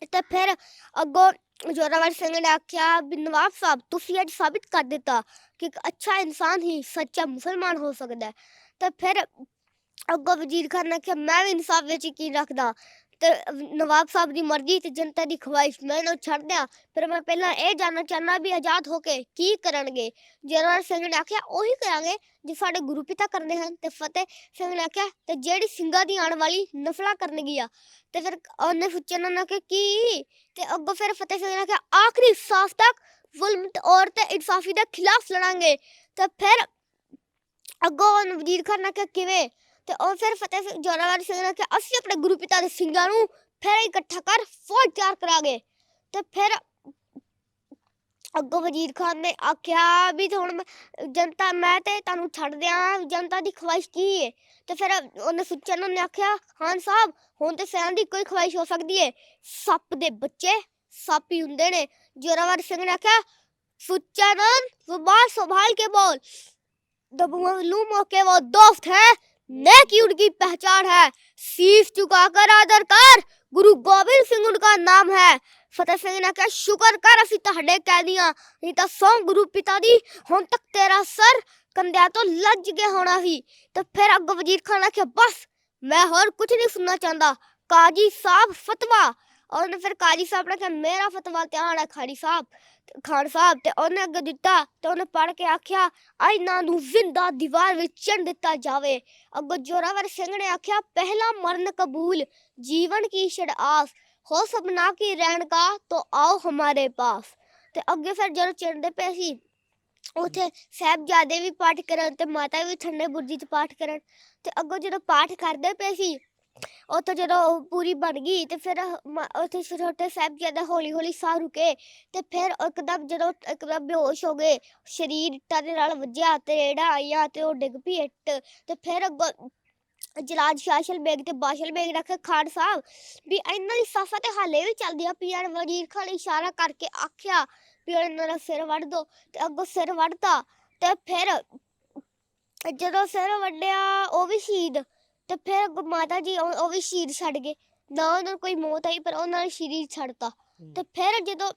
Speaker 1: ਤੇ ਫਿਰ ਅੱਗੋਂ ਜੋਰਾਵਰ ਸਿੰਘ ਨੇ ਆਖਿਆ, ਵੀ ਨਵਾਬ ਸਾਹਿਬ, ਤੁਸੀਂ ਅੱਜ ਸਾਬਿਤ ਕਰ ਦਿੱਤਾ ਕਿ ਇੱਕ ਅੱਛਾ ਇਨਸਾਨ ਹੀ ਸੱਚਾ ਮੁਸਲਮਾਨ ਹੋ ਸਕਦਾ ਹੈ। ਤੇ ਫਿਰ ਅੱਗੋਂ ਵਜ਼ੀਰ ਖਾਨ ਨੇ ਕਿਹਾ ਮੈਂ ਵੀ ਇਨਸਾਫ ਵਿੱਚ ਯਕੀਨ ਰੱਖਦਾ। ਤੇ ਨਵਾਬ ਸਾਹਿਬ ਦੀ ਮਰਜ਼ੀ ਤੇ ਜਨਤਾ ਦੀ ਖਵਾਇਸ਼ ਮੈਂ ਇਹਨੂੰ ਛੱਡ ਦਿਆਂ। ਪਰ ਮੈਂ ਪਹਿਲਾਂ ਇਹ ਜਾਣਨਾ ਚਾਹੁੰਦਾ ਵੀ ਆਜ਼ਾਦ ਹੋ ਕੇ ਕੀ ਕਰਨਗੇ। ਜਨਰਲ ਸਿੰਘ ਨੇ ਆਖਿਆ, ਉਹੀ ਕਰਾਂਗੇ ਜੋ ਸਾਡੇ ਗੁਰੂ ਪਿਤਾ ਕਰਦੇ ਹਨ ਤੇ ਫਤਿਹ ਸਿੰਘ ਨੇ ਆਖਿਆ, ਤੇ ਜਿਹੜੀ ਸਿੰਘਾਂ ਦੀ ਆਉਣ ਵਾਲੀ ਨਫਲਾ ਕਰਨਗੀਆਂ ਤੇ ਫਿਰ ਉਹਨੇ ਪੁੱਛਿਆ ਨਾ ਕਿ ਕੀ? ਤੇ ਅੱਗੋਂ ਫਿਰ ਫਤਿਹ ਸਿੰਘ ਨੇ ਆਖਿਆ, ਆਖਰੀ ਸਾਫ਼ ਤੱਕ ਜ਼ੁਲਮ ਔਰ ਤੇ ਇਨਸਾਫੀ ਦੇ ਖਿਲਾਫ ਲੜਾਂਗੇ। ਤੇ ਫਿਰ ਅੱਗੋਂ ਉਹਨੇ ਵਜ਼ੀਰ ਖਾਨ ਨੇ ਕਿਹਾ ਕਿਵੇਂ? ਤੇ ਉਹ ਫਿਰ ਫਤਿਹ ਸਿੰਘ ਜੋਰਾਵਰ ਸਿੰਘ ਨੇ ਕਿ ਅਸੀਂ ਆਪਣੇ ਗੁਰੂ ਪਿਤਾ ਦੇ ਸਿੰਘਾਂ ਨੂੰ ਫਿਰ ਇਕੱਠਾ ਕਰ ਫੌਜ ਤਿਆਰ ਕਰਾਂਗੇ ਤੇ ਫਿਰ ਅੱਗੋਂ ਵਜ਼ੀਰ ਖਾਨ ਨੇ ਆਖਿਆ ਵੀ ਹੁਣ ਜਨਤਾ, ਮੈਂ ਤੇ ਤੁਹਾਨੂੰ ਛੱਡ ਦਿਆਂ, ਜਨਤਾ ਦੀ ਖਵਾਇਸ਼ ਕੀ ਹੈ ਤੇ ਫਿਰ ਉਹਨੇ ਸੁੱਚਾ ਨੇ ਆਖਿਆ, ਖਾਨ ਸਾਹਿਬ, ਹੁਣ ਤੇ ਸੈਨ ਦੀ ਕੋਈ ਖਵਾਇਸ਼ ਹੋ ਸਕਦੀ ਹੈ ਸੱਪ ਦੇ ਬੱਚੇ, ਸੱਪ ਹੀ ਹੁੰਦੇ ਨੇ। ਜੋਰਾਵਰ ਸਿੰਘ ਨੇ ਆਖਿਆ, ਸੁੱਚਾ ਨੰਦ ਸੁਭਾਲ ਕੇ ਬੋਲ। ਦਬੂਆਂ ਲੂ ਮੌਕੇ ਉਹ ਦੋਸਤ ਹੈ नेकी उनकी पहचान है शीश झुकाकर आदर कर गुरु गोबिंद सिंह उनका नाम है ਫਤਿਹ ਸਿੰਘ ਨੇ ਕਿਹਾ ਸ਼ੁਕਰ ਕਰ ਅਸੀਂ ਤੁਹਾਡੇ ਕੈਦੀਆਂ ਨਹੀਂ ਤਾਂ ਸੌ ਗੁਰੂ ਪਿਤਾ ਦੀ ਹੁਣ ਤੱਕ ਤੇਰਾ ਸਰ ਕੰਧਿਆਂ ਤੋਂ ਲੱਜ ਗਿਆ ਹੋਣਾ ਸੀ ਤੇ ਫਿਰ ਅੱਗੋਂ ਵਜ਼ੀਰ ਖਾਨ ਨੇ ਕਿਹਾ ਬਸ ਮੈਂ ਹੋਰ ਕੁਝ ਨਹੀਂ ਸੁਣਨਾ ਚਾਹੁੰਦਾ ਕਾਜੀ ਸਾਹਿਬ ਫਤਵਾ ਉਹਨੇ ਫਿਰ ਕਾਜੀ ਸਾਹਿਬ ਨੇ ਕਿਹਾ, ਮੇਰਾ ਫਤਵਾ ਧਿਆਨ ਹੈ ਖਾੜੀ ਸਾਹਿਬ, ਖਾਨ ਸਾਹਿਬ। ਤੇ ਉਹਨੇ ਅੱਗੇ ਦਿੱਤਾ ਤੇ ਉਹਨੇ ਪੜ੍ਹ ਕੇ ਆਖਿਆ ਇਹਨਾਂ ਨੂੰ ਜ਼ਿੰਦਾ ਦੀਵਾਰ ਵਿੱਚ ਚਿਣ ਦਿੱਤਾ ਜਾਵੇ। ਅੱਗੋਂ ਜੋਰਾਵਰ ਸਿੰਘ ਨੇ ਆਖਿਆ, ਪਹਿਲਾ ਮਰਨ ਕਬੂਲ, ਜੀਵਨ ਕੀ ਛੜ ਆਸ, ਹੋ ਸਭਨਾ ਕੀ ਰਹਿਣ ਕਾ, ਤੋ ਆਓ ਹਮਾਰੇ ਪਾਸ। ਤੇ ਅੱਗੇ ਫਿਰ ਜਦੋਂ ਚਿਣਦੇ ਪਏ ਸੀ, ਉਥੇ ਸਾਹਿਬਜ਼ਾਦੇ ਵੀ ਪਾਠ ਕਰਨ ਤੇ ਮਾਤਾ ਵੀ ਠੰਡੇ ਬੁਰਜੀ ਚ ਪਾਠ ਕਰਨ। ਤੇ ਅੱਗੋਂ ਜਦੋਂ ਪਾਠ ਕਰਦੇ ਪਏ ਸੀ ਉੱਥੇ ਜਦੋਂ ਉਹ ਪੂਰੀ ਬਣ ਗਈ ਤੇ ਫਿਰ ਮ- ਉੱਥੇ ਛੋਟੇ ਸਾਹਿਬਜ਼ਾਦਾ ਹੌਲੀ ਹੌਲੀ ਸਾਹ ਰੁਕੇ ਤੇ ਫਿਰ ਇੱਕਦਮ ਜਦੋਂ ਇੱਕਦਮ ਬੇਹੋਸ਼ ਹੋ ਗਏ, ਸਰੀਰ ਇੱਟਾਂ ਦੇ ਨਾਲ ਵੱਜਿਆ ਤੇ ਰੇੜਾ ਆਇਆ ਤੇ ਉਹ ਡਿੱਗ ਪਈ ਇੱਟ ਤੇ ਫਿਰ ਅੱਗੋਂ ਜਲਾਦ ਸ਼ਾਸ਼ਲ ਬੇਗ ਤੇ ਬਾਸ਼ਲ ਬੇਗ ਰੱਖੇ ਖਾਨ ਸਾਹਿਬ ਵੀ ਇਹਨਾਂ ਦੀ ਸਾਫਾ ਤੇ ਹਾਲੇ ਵੀ ਚੱਲਦੀਆਂ ਪਈਆਂ ਨੇ। ਵਜ਼ੀਰ ਖਾਨ ਇਸ਼ਾਰਾ ਕਰਕੇ ਆਖਿਆ ਵੀ ਇਹਨਾਂ ਦਾ ਸਿਰ ਵੱਢ ਦੋ ਤੇ ਅੱਗੋਂ ਸਿਰ ਵੱਢਤਾ ਤੇ ਫਿਰ ਜਦੋਂ ਸਿਰ ਵੱਢਿਆ ਉਹ ਵੀ ਸ਼ਹੀਦ ਤੇ ਫਿਰ ਅੱਗੋਂ ਮਾਤਾ ਜੀ ਉਹ ਉਹ ਵੀ ਸ਼ਹੀਦ ਛੱਡ ਗਏ। ਨਾ ਉਹਨਾਂ ਨੂੰ ਕੋਈ ਮੌਤ ਆਈ ਪਰ ਉਹਨਾਂ ਨੇ ਸ਼ਰੀਰ ਛੱਡਤਾ। ਤੇ ਫਿਰ ਜਦੋਂ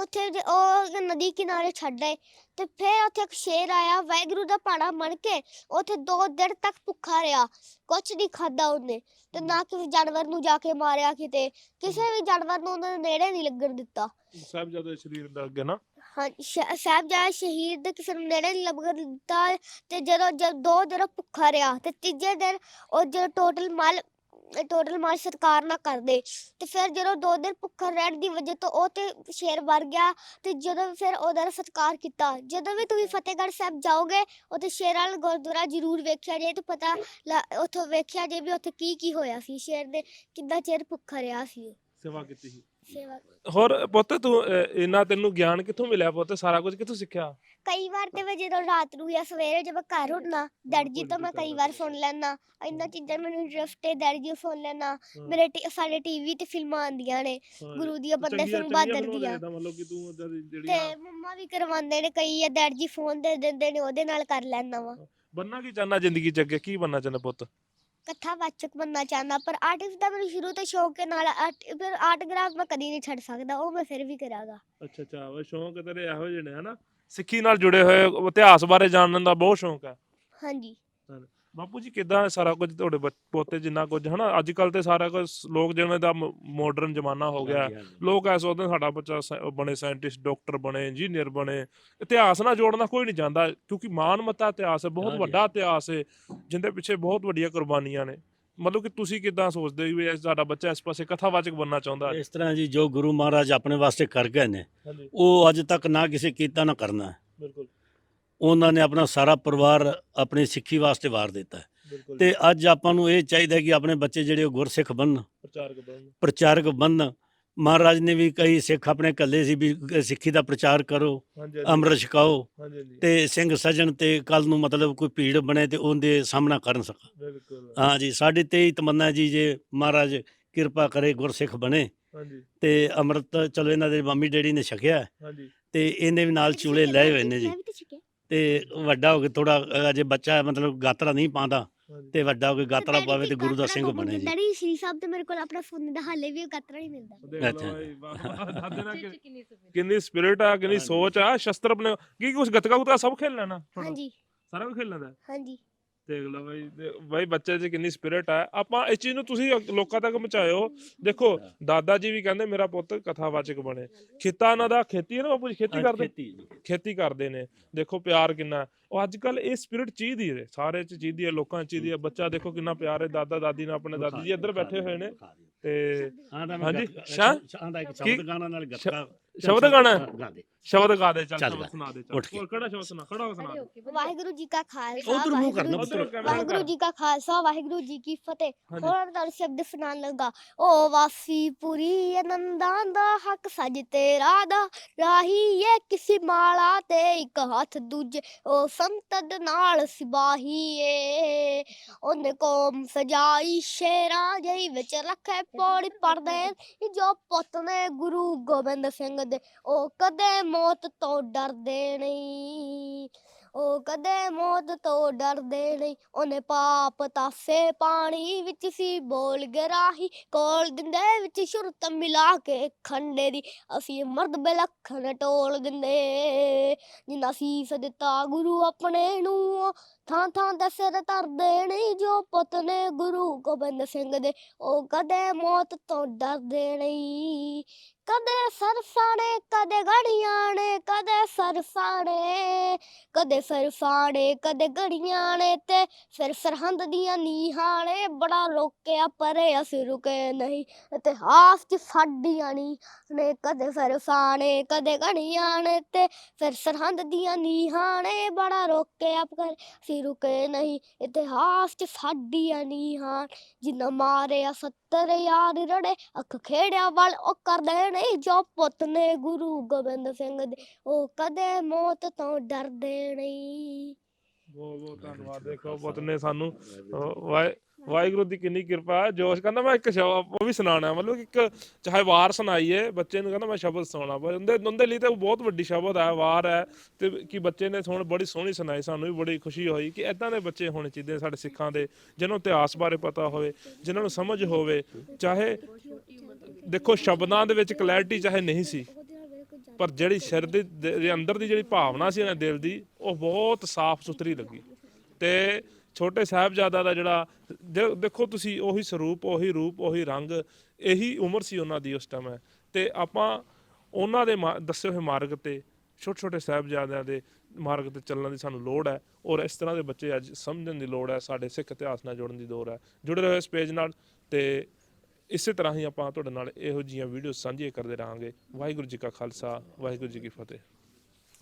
Speaker 1: ਉੱਥੇ ਜੇ ਉਹ ਨਦੀ ਕਿਨਾਰੇ ਛੱਡ ਆਏ ਤੇ ਫਿਰ ਉੱਥੇ ਇੱਕ ਸ਼ੇਰ ਆਇਆ ਵਾਹਿਗੁਰੂ ਦਾ ਪਾੜਾ ਮੰਨ ਕੇ ਉੱਥੇ ਦੋ ਦਿਨ ਤੱਕ ਭੁੱਖਾ ਰਿਹਾ। ਕੁਛ ਨਹੀਂ ਖਾਦਾ ਉਹਨੇ। ਤੇ ਨਾ ਕਿਸੇ ਜਾਨਵਰ ਨੂੰ ਜਾ ਕੇ ਮਾਰਿਆ ਕਿਤੇ। ਕਿਸੇ ਵੀ ਜਾਨਵਰ ਨੂੰ ਉਹਨਾਂ ਨੇ ਨੇੜੇ ਨਹੀਂ ਲੱਗਣ ਦਿੱਤਾ।
Speaker 2: ਸਾਹਿਬਜ਼ਾਦੇ ਸਰੀਰ ਦਾ ਅੱਗੇ ਨਾ
Speaker 1: ਹਾਂ ਸਾਹਿਬਜ਼ਾਦਾ ਸ਼ਹੀਦ ਦੇ ਕਿਸੇ ਨੂੰ ਨੇੜੇ ਦਿੱਤਾ ਤੇ ਜਦੋਂ, ਜਦ ਦੋ ਦਿਨ ਭੁੱਖਾ ਰਿਹਾ ਤੇ ਤੀਜੇ ਦਿਨ ਉਹ ਜਦੋਂ ਟੋਟਲ ਮਾਲ ਟੋਟਲ ਮਾਲ ਸਰਕਾਰ ਨਾ ਕਰਦੇ ਤੇ ਫਿਰ ਜਦੋਂ ਦੋ ਦਿਨ ਭੁੱਖਾ ਰਹਿਣ ਦੀ ਵਜ੍ਹਾ ਤੋਂ ਉਹ ਤੇ ਸ਼ੇਰ ਮਰ ਗਿਆ ਤੇ ਜਦੋਂ ਫਿਰ ਉਹਦਾ ਸਤਿਕਾਰ ਕੀਤਾ। ਜਦੋਂ ਵੀ ਤੁਸੀਂ ਫਤਿਹਗੜ੍ਹ ਸਾਹਿਬ ਜਾਓਗੇ, ਉੱਥੇ ਸ਼ੇਰਾਂ ਵਾਲਾ ਗੁਰਦੁਆਰਾ ਜ਼ਰੂਰ ਵੇਖਿਆ ਜੇ ਤੇ ਪਤਾ ਲ- ਉੱਥੋਂ ਵੇਖਿਆ ਜੇ ਵੀ ਉੱਥੇ ਕੀ ਕੀ ਹੋਇਆ ਸੀ, ਸ਼ੇਰ ਦੇ ਕਿੱਦਾਂ ਚਿਰ ਭੁੱਖਾ ਰਿਹਾ ਸੀ
Speaker 2: ਸੇਵਾ ਕੀਤੀ ਸੀ।
Speaker 1: ਸੇਵਾ
Speaker 2: ਹੋਰ ਪੁੱਤ ਤੂੰ ਅਹ, ਇੰਨਾ ਤੈਨੂੰ ਗਿਆਨ ਕਿੱਥੋਂ ਮਿਲਿਆ ਪੁੱਤ? ਸਾਰਾ ਕੁਝ ਕਿੱਥੋਂ ਸਿੱਖਿਆ?
Speaker 1: ਕਈ ਵਾਰ ਤੇ ਮੈਂ ਜਦੋਂ ਰਾਤ ਨੂੰ ਜਾਂ ਸਵੇਰੇ ਜਦੋਂ ਘਰ ਹੁੰਨਾ ਡੈਡੀ ਜੀ ਤੋਂ ਮੈਂ ਕਈ ਵਾਰ ਸੁਣ ਲੈਣਾ ਇੰਨਾ ਚੀਜ਼ਾਂ ਮੈਨੂੰ ਇੰਟਰਸਟ ਹੈ ਡੈਡੀ ਜੀ ਸੁਣ ਲੈਣਾ ਮੇਰੇ ਟੀ- ਸਾਡੇ ਟੀਵੀ ਤੇ ਫਿਲਮਾਂ ਆਉਂਦੀਆਂ ਨੇ ਗੁਰੂ ਦੀਆਂ ਬੰਦੇ ਸਿੰਘ ਬਹਾਦਰ ਦੀਆਂ
Speaker 2: ਦੇਖਦਾ, ਮਤਲਬ ਕਿ ਤੂੰ ਉੱਧਰ ਦੀ
Speaker 1: ਤੇ
Speaker 2: ਜਿਹੜੀਆਂ
Speaker 1: ਮੰਮਾ ਵੀ ਕਰਵਾਉਂਦੇ ਨੇ ਕਈ ਆ ਜੀ ਫੋਨ ਦੇ ਦਿੰਦੇ ਨੇ ਉਹਦੇ ਨਾਲ ਕਰ ਲੈਣਾ ਵਾ।
Speaker 2: ਬੰਨਾ ਕੀ ਚਾਹਨਾ ਜ਼ਿੰਦਗੀ ਚ ਅੱਗੇ? ਕੀ ਬੰਨਾ ਚਾਹੁੰਦਾ ਪੁੱਤ?
Speaker 1: ਕਥਾਵਾਚਕ ਬਣਨਾ ਚਾਹੁੰਦਾ ਪਰ ਆਰਟਿਸਟ ਦਾ ਮੈਨੂੰ ਸ਼ੁਰੂ ਤੋਂ ਸ਼ੌਕ ਹੈ ਨਾਲ ਆਰਟ ਫਿਰ ਆਰਟਗ੍ਰਾਫ ਮੈਂ ਕਦੀ ਨਹੀਂ ਛੱਡ ਸਕਦਾ ਉਹ ਮੈਂ ਫਿਰ ਵੀ ਕਰਾਂਗਾ।
Speaker 2: ਅੱਛਾ ਅੱਛਾ ਉਹ ਸ਼ੌਂਕ ਤੇਰੇ ਇਹੋ ਜਿਹੇ ਨੇ ਹਨਾ? ਸਿੱਖੀ ਨਾਲ ਜੁੜੇ ਹੋਏ ਇਤਿਹਾਸ ਬਾਰੇ ਜਾਣਨ ਦਾ ਬਹੁਤ ਸ਼ੌਂਕ ਹੈ।
Speaker 1: ਹਾਂਜੀ।
Speaker 2: ਬਾਪੂ ਜੀ ਕਿਦਾਂ ਸਾਰਾ ਕੁਝ ਤੁਹਾਡੇ ਬੱਚ- ਪੋਤੇ ਜਿੰਨਾ ਕੁਝ ਹਨਾ? ਅੱਜ ਕੱਲ ਤੇ ਸਾਰਾ ਕੁਝ ਲੋਕ ਜਿਵੇਂ ਦਾ ਮਾਡਰਨ ਜ਼ਮਾਨਾ ਹੋ ਗਿਆ।
Speaker 3: ਹਾਂਜੀ, ਹਾਂਜੀ।
Speaker 2: ਲੋਕ ਐ ਸੋਚਦੇ ਨੇ ਸਾਡਾ ਬੱਚਾ ਸਾਇ- ਬਣੇ ਸਾਇੰਟਿਸਟ ਡਾਕਟਰ ਬਣੇ ਇੰਜੀਨੀਅਰ ਬਣੇ। ਇਤਿਹਾਸ ਨਾਲ ਜੋੜਨਾ ਕੋਈ ਨਹੀਂ ਚਾਹੁੰਦਾ ਕਿਉਂਕਿ ਮਾਨਮਤਾ ਇਤਿਹਾਸ ਹੈ ਬਹੁਤ
Speaker 3: ਹਾਂਜੀ।
Speaker 2: ਵੱਡਾ ਇਤਿਹਾਸ ਹੈ ਜਿੰਦੇ ਪਿੱਛੇ ਬਹੁਤ ਵੱਡੀਆਂ ਕੁਰਬਾਨੀਆਂ ਨੇ। ਮਤਲਬ ਕਿ ਤੁਸੀਂ ਕਿਦਾਂ ਸੋਚਦੇ ਹੋ ਵੀ ਇਹ ਸਾਡਾ ਬੱਚਾ ਇਸ ਪਾਸੇ ਕਥਾਵਾਚਕ ਬਣਨਾ ਚਾਹੁੰਦਾ ਹੈ
Speaker 3: ਇਸ ਤਰ੍ਹਾਂ ਜੀ ਜੋ ਗੁਰੂ ਮਹਾਰਾਜ ਆਪਣੇ ਵਾਸਤੇ ਕਰ ਗਏ ਨੇ
Speaker 2: ਹਾਂਜੀ।
Speaker 3: ਉਹ ਅੱਜ ਤੱਕ ਨਾ ਕਿਸੇ ਕੀਤਾ ਨਾ ਕਰਨਾ। ਹੈ।
Speaker 2: ਬਿਲਕੁਲ।
Speaker 3: ਉਹਨਾਂ ਨੇ ਆਪਣਾ ਸਾਰਾ ਪਰਿਵਾਰ ਆਪਣੀ ਸਿੱਖੀ ਵਾਸਤੇ ਵਾਰ ਦਿੱਤਾ।
Speaker 2: ਬਿਲਕੁਲ
Speaker 3: ਤੇ ਅੱਜ ਆਪਾਂ ਨੂੰ ਇਹ ਚਾਹੀਦਾ ਕਿ ਆਪਣੇ ਬੱਚੇ ਜਿਹੜੇ ਉਹ ਗੁਰਸਿੱਖ ਬਣਨ।
Speaker 2: ਪ੍ਰਚਾਰਕ ਬਣਨ।
Speaker 3: ਪ੍ਰਚਾਰਕ ਬਣਨ। ਮਹਾਰਾਜ ਨੇ ਵੀ ਕਈ ਸਿੱਖ ਆਪਣੇ ਕੱਲੇ ਸੀ ਵੀ ਸਿੱਖੀ ਦਾ ਪ੍ਰਚਾਰ ਕਰੋ ਅੰਮ੍ਰਿਤ ਛਕਾਓ ਤੇ ਸਿੰਘ ਸੱਜਣ ਤੇ ਕੱਲ ਨੂੰ ਮਤਲਬ ਕੋਈ ਭੀੜ ਬਣੇ ਤੇ ਉਹਦੇ ਸਾਹਮਣਾ ਕਰਨ
Speaker 2: ਬਿਲਕੁਲ।
Speaker 3: ਹਾਂ ਜੀ ਸਾਡੀ ਤੇ ਹੀ ਤਮੰਨਾ ਜੀ ਜੇ ਮਹਾਰਾਜ ਕਿਰਪਾ ਕਰੇ ਗੁਰਸਿੱਖ ਬਣੇ।
Speaker 2: ਹਾਂਜੀ।
Speaker 3: ਤੇ ਅੰਮ੍ਰਿਤ ਚਲੋ ਇਹਨਾਂ ਦੇ ਮੰਮੀ ਡੈਡੀ ਨੇ ਛਕਿਆ।
Speaker 2: ਹਾਂਜੀ।
Speaker 3: ਤੇ ਇਹਨੇ ਵੀ ਨਾਲ ਚੂਲੇ ਲਏ ਹੋਏ ਨੇ ਜੀ।
Speaker 1: ਮੈਂ ਵੀ ਤਾਂ
Speaker 3: ਵੱਡਾ ਹੋ ਕੇ ਥੋੜਾ ਅਜੇ ਬੱਚਾ ਹੈ, ਮਤਲਬ ਗਾਤਰਾ ਨਹੀਂ ਪਾਉਂਦਾ ਤੇ ਵੱਡਾ ਹੋ ਕੇ ਗਾਤਰਾ ਪਾਵੇ ਤੇ ਗੁਰੂ ਦਾ ਸਿੰਘ ਬਣੇ ਜੀ।
Speaker 1: ਡੈਡੀ ਸ਼੍ਰੀ ਸਾਹਿਬ ਤੇ ਮੇਰੇ ਕੋਲ ਆਪਣਾ ਫੋਨ ਦਾ ਹਾਲੇ ਵੀ ਉਹ ਗਾਤਰਾ ਨਹੀਂ ਮਿਲਦਾ।
Speaker 3: ਅੱਛਾ।
Speaker 2: ਦਾਦੇ ਨਾਲ ਕਿ-
Speaker 4: ਕਿੰਨੀ ਸਫੇਦ
Speaker 2: ਕਿੰਨੀ ਸਪਿਰਿਟ ਆ ਕਿੰਨੀ
Speaker 3: ਹਾਂਜੀ।
Speaker 2: ਸੋਚ ਆ ਸ਼ਸਤਰ ਆਪਣੇ ਕੀ ਕੁਝ ਗੱਤਕਾ ਗੁਤਕਾ ਸਭ ਖੇਲ ਲੈਣਾ? ਤੁਹਾਡਾ?
Speaker 1: ਹਾਂਜੀ।
Speaker 2: ਸਾਰਾ ਕੁਝ ਖੇਲ ਲੈਂਦਾ?
Speaker 1: ਹਾਂਜੀ।
Speaker 2: ਦੇਖ ਲਓ ਬਾਈ ਦੇ- ਬਾਈ ਬੱਚੇ 'ਚ ਕਿੰਨੀ ਸਪਿਰਿਟ ਆ। ਆਪਾਂ ਇਸ ਚੀਜ਼ ਨੂੰ ਤੁਸੀਂ ਲੋਕਾਂ ਤੱਕ ਪਹੁੰਚਾਇਓ। ਦੇਖੋ ਦਾਦਾ ਜੀ ਵੀ ਕਹਿੰਦੇ ਮੇਰਾ ਪੁੱਤ ਕਥਾਵਾਚਕ ਬਣੇ। ਖੇਤਾਂ ਇਹਨਾਂ ਦਾ ਖੇਤੀ ਹੈ ਨਾ ਬਾਪੂ ਜੀ? ਖੇਤੀ ਕਰਦੇ?
Speaker 3: ਖੇਤੀ ਜੀ।
Speaker 2: ਖੇਤੀ ਕਰਦੇ ਨੇ। ਦੇਖੋ ਪਿਆਰ ਕਿੰਨਾ। ਹੈ। ਉਹ ਅੱਜ ਕੱਲ ਇਹ ਸਪਿਰਿਟ ਚਾਹੀਦੀ ਹੈ। ਸਾਰੇ ਚ ਚਾਹੀਦੀ ਹੈ ਲੋਕਾਂ ਚ ਚਾਹੀਦੀ ਹੈ। ਬੱਚਾ ਦੇਖੋ ਕਿੰਨਾ ਪਿਆਰ ਹੈ। ਦਾਦਾ ਦਾਦੀ ਨਾਲ ਆਪਣੇ ਦਾਦੀ ਜੀ ਇੱਧਰ ਬੈਠੇ ਹੋਏ ਨੇ। ਤੇ
Speaker 3: ਹਾਂ ਦਾ ਮੈਂ
Speaker 2: ਹਾਂਜੀ,
Speaker 3: ਗੱਤਕਾ-
Speaker 2: ਸ਼ਾਹ?
Speaker 3: ਦਾ ਇੱਕ
Speaker 2: ਕੀ?
Speaker 3: ਸ਼ਬਦ ਗਾਣਾ ਨਾਲ ਗੱਤਕਾ
Speaker 2: ਸ਼ਬਦ ਗਾਣਾ?
Speaker 3: ਗਾ ਦੇ।
Speaker 2: ਸ਼ਬਦ ਗਾ ਦੇ ਚੱਲ
Speaker 3: ਚੱਲ
Speaker 2: ਸ਼ਬਦ
Speaker 3: ਗਾ।
Speaker 2: ਸੁਣਾ ਦੇ ਚੱਲ।
Speaker 3: ਉੱਠ ਕੇ।
Speaker 2: ਹੋਰ ਕਿਹੜਾ ਸ਼ਬਦ ਸੁਣਾ ਖੜਾ ਹੋ ਕੇ ਸੁਣਾ ਦੇ
Speaker 1: ਵਾਹਿਗੁਰੂ ਜੀ ਕਾ ਖਾਲਸਾ
Speaker 3: ਉਧਰ ਮੂੰਹ
Speaker 1: ਵਾਹਿਗੁਰੂ
Speaker 2: ਉੱਧਰ ਕੈਮਰਾ
Speaker 1: ਵਾਹਿਗੁਰੂ ਜੀ ਕਾ ਖਾਲਸਾ ਵਾਹਿਗੁਰੂ ਜੀ ਕੀ ਫਤਿਹ।
Speaker 2: ਹਾਂਜੀ।
Speaker 1: ਹੋਰ ਨਾਲ ਸ਼ਬਦ ਸੁਣਾਉਣ ਲੱਗਾ ਓ ਵਾਸੀ ਪੁਰੀ ਆਨੰਦਾਂ ਦਾ ਹੱਕ ਸੱਜ ਤੇਰਾ ਦਾ ਰਾਹੀ ਏ ਕਿਸੇ ਮਾਲਾ ਤੇ ਇੱਕ ਹੱਥ ਦੂਜੇ ਓ ਸੰਤਦ ਨਾਲ ਸਿਪਾਹੀ ਏ। ਉਹਨੇ ਕੌਮ ਸਜਾਈ ਸ਼ੇਰਾਂ ਜਈ ਵਿੱਚ ਰੱਖੇ ਪੌੜੀ ਪੜਦੇ ਜੋ ਪੁੱਤ ਨੇ ਗੁਰੂ ਗੋਬਿੰਦ ਸਿੰਘ ਦੇ ਉਹ ਕਦੇ ਮੌਤ ਤੋਂ ਡਰਦੇ ਨਹੀਂ। ਉਹ ਕਦੇ ਮੌਤ ਤੋਂ ਡਰਦੇ ਨਹੀਂ। ਉਹਨੇ ਪਾਪ ਤਾਸੇ ਪਾਣੀ ਵਿੱਚ ਸੀ, ਬੋਲ ਗਰਾਹੀ ਕੋਲ ਦਿੰਦੇ ਵਿੱਚ ਸ਼ੁਰਤ ਮਿਲਾ ਕੇ ਖੰਡੇ ਦੀ। ਅਸੀਂ ਮਰਦ ਬਲਖਣ ਟੋਲ ਦਿੰਦੇ। ਜਿੰਨਾ ਸੀਸ ਦਿੱਤਾ ਗੁਰੂ ਆਪਣੇ ਨੂੰ ਥਾਂ ਥਾਂ ਦਾ ਸਿਰ ਧਰਦੇ ਨਹੀਂ ਜੋ ਪੁੱਤ ਨੇ ਗੁਰੂ ਗੋਬਿੰਦ ਸਿੰਘ ਦੇ, ਉਹ ਕਦੇ ਮੌਤ ਤੋਂ ਡਰਦੇ ਨਹੀਂ ਕਦੇ ਸਰਫਾਣੇ ਕਦੇ ਗੜੀਆਂ ਨੇ ਕਦੇ ਸਰਫਾਣੇ ਕਦੇ ਸਰਫਾਣੇ ਕਦੇ ਗੜੀਆਂ ਨੇ ਤੇ ਫਿਰ ਸਰਹੰਦ ਦੀਆਂ ਨੀਹਾਂ ਨੇ ਬੜਾ ਰੋਕਿਆ, ਪਰ ਅਸੀਂ ਰੁਕੇ ਨਹੀਂ। ਇਤਿਹਾਸ 'ਚ ਸਾਡੀਆਂ ਨੀ ਨੇ, ਕਦੇ ਸਰਫਾਣੇ ਕਦੇ ਗੜੀਆਂ ਨੇ ਤੇ ਫਿਰ ਸਰਹੰਦ ਦੀਆਂ ਨੀਹਾਂ ਨੇ ਬੜਾ ਰੋਕਿਆ, ਪਰ ਅਸੀਂ ਰੁਕੇ, ਨਹੀਂ। ਇਤਿਹਾਸ 'ਚ ਸਾਡੀ ਨੀਹਾਂ, ਜਿੰਨਾ ਮਾਰਿਆ ਸੱਤਰ ਯਾਰ ਰੜੇ, ਅੱਖ ਖੇੜਿਆ ਵੱਲ ਉਹ ਕਰਦੇ ਨਹੀਂ ਜੋ ਪੁੱਤ ਨੇ ਗੁਰੂ ਗੋਬਿੰਦ ਸਿੰਘ ਦੇ। ਉਹ ਕਦੇ ਮੌਤ ਤੋਂ ਡਰਦੇ ਨਹੀਂ।
Speaker 2: ਬਹੁਤ ਬਹੁਤ ਧੰਨਵਾਦ। ਦੇਖੋ ਪੁੱਤ ਨੇ ਸਾਨੂੰ ਵਾਹਿਗੁਰੂ ਦੀ ਕਿੰਨੀ ਕਿਰਪਾ ਹੈ। ਜੋਸ਼ ਕਹਿੰਦਾ ਮੈਂ ਇੱਕ ਸ਼ਬਦ ਉਹ ਵੀ ਸੁਣਾਉਣਾ ਮਤਲਬ ਕਿ ਇੱਕ ਚਾਹੇ ਵਾਰ ਸੁਣਾਈਏ ਬੱਚੇ ਨੂੰ ਕਹਿੰਦਾ ਮੈਂ ਸ਼ਬਦ ਸੁਣਾਉਣਾ ਪਰ ਉਹਦੇ ਉਹਦੇ ਲਈ ਤਾਂ ਉਹ ਬਹੁਤ ਵੱਡੀ ਸ਼ਬਦ ਹੈ ਵਾਰ ਹੈ। ਤੇ ਕਿ ਬੱਚੇ ਨੇ ਸੁਣ ਬੜੀ ਸੋਹਣੀ ਸੁਣਾਈ ਸਾਨੂੰ ਵੀ ਬੜੀ ਖੁਸ਼ੀ ਹੋਈ ਕਿ ਇਦਾਂ ਦੇ ਬੱਚੇ ਹੋਣੇ ਚਾਹੀਦੇ ਸਾਡੇ ਸਿੱਖਾਂ ਦੇ ਜਿਹਨਾਂ ਨੂੰ ਇਤਿਹਾਸ ਬਾਰੇ ਪਤਾ ਹੋਵੇ ਜਿਨ੍ਹਾਂ ਨੂੰ ਸਮਝ ਹੋਵੇ। ਚਾਹੇ ਦੇਖੋ ਸ਼ਬਦਾਂ ਦੇ ਵਿੱਚ ਕਲੈਰਿਟੀ ਚਾਹੇ ਨਹੀਂ ਸੀ। ਪਰ ਜਿਹੜੀ ਸਿਰ ਦੇ ਦੇ ਅੰਦਰ ਦੀ ਜਿਹੜੀ ਭਾਵਨਾ ਸੀ ਉਹਨਾਂ ਦਿਲ ਦੀ, ਉਹ ਬਹੁਤ ਸਾਫ਼ ਸੁਥਰੀ ਲੱਗੀ। ਤੇ ਛੋਟੇ ਸਾਹਿਬਜ਼ਾਦਾ ਦਾ ਜਿਹੜਾ ਦੇ- ਦੇਖੋ ਤੁਸੀਂ, ਉਹੀ ਸਰੂਪ, ਉਹੀ ਰੂਪ, ਉਹੀ ਰੰਗ, ਇਹੀ ਉਮਰ ਸੀ ਉਹਨਾਂ ਦੀ ਉਸ ਟਾਈਮ ਤੇ ਆਪਾਂ ਉਹਨਾਂ ਦੇ ਮਾ- ਦੱਸੇ ਹੋਏ ਮਾਰਗ ਤੇ ਛੋਟੇ ਛੋਟੇ ਸਾਹਿਬਜ਼ਾਦਿਆਂ ਦੇ ਮਾਰਗ ਤੇ ਚੱਲਣ ਦੀ ਸਾਨੂੰ ਲੋੜ ਹੈ। ਔਰ ਇਸ ਤਰ੍ਹਾਂ ਦੇ ਬੱਚੇ ਅੱਜ ਸਮਝਣ ਦੀ ਲੋੜ ਹੈ, ਸਾਡੇ ਸਿੱਖ ਇਤਿਹਾਸ ਨਾਲ ਜੁੜਨ ਦੀ ਲੋੜ ਹੈ। ਜੁੜੇ ਰਹੋ ਇਸ ਪੇਜ ਨਾਲ ਤੇ ਇਸੇ ਤਰ੍ਹਾਂ ਹੀ ਆਪਾਂ ਤੁਹਾਡੇ ਨਾਲ ਇਹੋ ਜਿਹੀਆਂ ਵੀਡੀਓ ਸਾਂਝੀਆਂ ਕਰਦੇ ਰਹਾਂਗੇ। ਵਾਹਿਗੁਰੂ ਜੀ ਕਾ ਖਾਲਸਾ, ਵਾਹਿਗੁਰੂ ਜੀ ਕੀ ਫਤਿਹ।